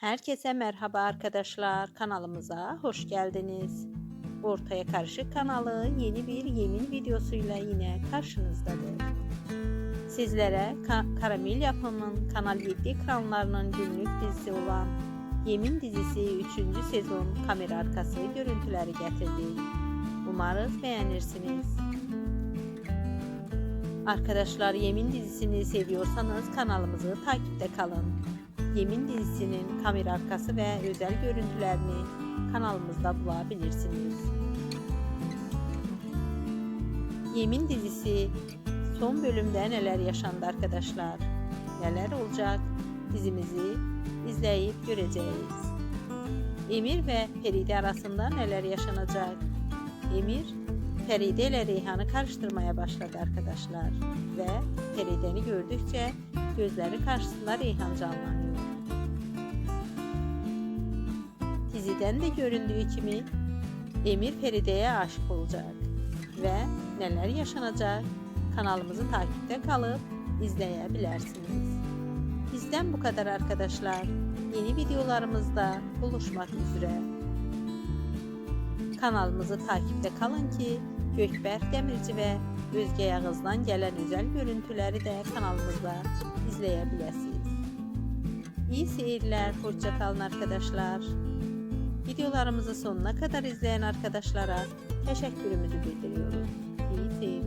Herkese merhaba arkadaşlar. Kanalımıza hoş geldiniz. Ortaya Karışık kanalı yeni bir yemin videosuyla yine karşınızdadır. Sizlere Ka- Karamel yapımın Kanal 7 ekranlarının günlük dizisi olan Yemin dizisi 3. sezon kamera arkası görüntüleri getirdik. Umarız beğenirsiniz. Arkadaşlar Yemin dizisini seviyorsanız kanalımızı takipte kalın. Yemin dizisinin kamera arkası ve özel görüntülerini kanalımızda bulabilirsiniz. Yemin dizisi son bölümde neler yaşandı arkadaşlar? Neler olacak? Dizimizi izleyip göreceğiz. Emir ve Feride arasında neler yaşanacak? Emir Feride ile Reyhan'ı karıştırmaya başladı arkadaşlar ve Feride'ni gördükçe gözleri karşısında Reyhan canlanıyor. Diziden de göründüğü gibi Emir Feride'ye aşık olacak ve neler yaşanacak kanalımızı takipte kalıp izleyebilirsiniz. Bizden bu kadar arkadaşlar. Yeni videolarımızda buluşmak üzere. Kanalımızı takipte kalın ki Gökberk Demirci ve Özge Yağız'dan gelen özel görüntüleri de kanalımızda izleyebilirsiniz. İyi seyirler, hoşça kalın arkadaşlar. Videolarımızı sonuna kadar izleyen arkadaşlara teşekkürümüzü bildiriyoruz. İyi seyirler.